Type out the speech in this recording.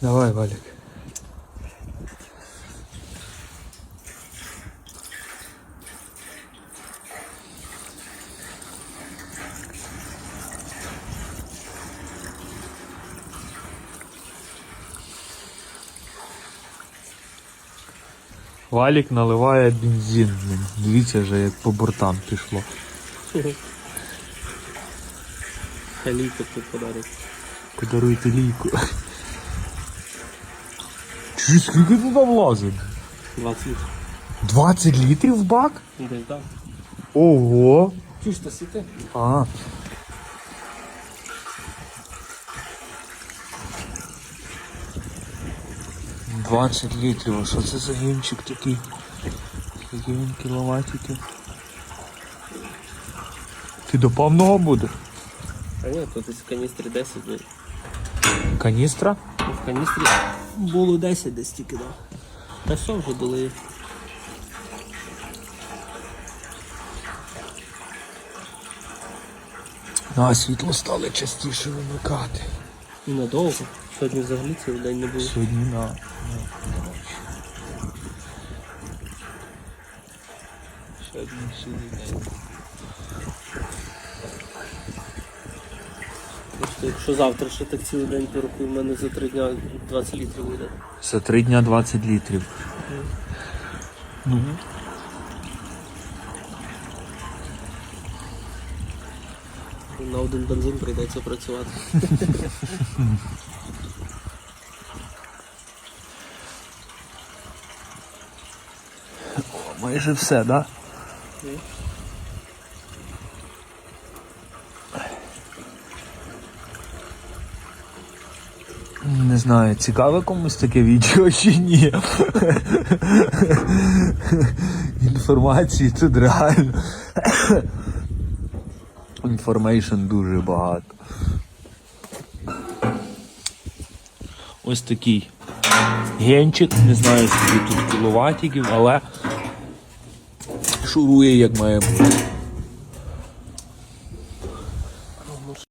Давай, Валік. Валік наливає бензин. Дивіться вже, як по бортам пішло. Халійку тут подарить. Подаруйте лійку. Чи скільки туди влазить? 20 літрів. 20 літрів в бак? Десь так. Ого! Та сіти? А. Двадцять літрів, а що це за гімчик такий? Які він кіловатики? Ти до повного будеш? А ні, тут із каністри 10 блядь. Каністра? Ну, В каністрі було 10 десь тільки дав. Та що вже дали? Ну, а світло стали частіше вимикати. І надовго. Сьогодні взагалі цілий день не було. Сьогодні на. Сьогодні цілий день. Просто якщо завтра ще так цілий день порахую, в мене за 3 дня 20 літрів вийде. За три дня 20 літрів. Ну. На один бензин прийдеться працювати. О, майже все, да? Не знаю, цікаве комусь таке відео чи ні. Інформації тут реально. Інформейшн дуже багато. Ось такий генчик, не знаю скільки тут кіловатиків, але шурує як має бути.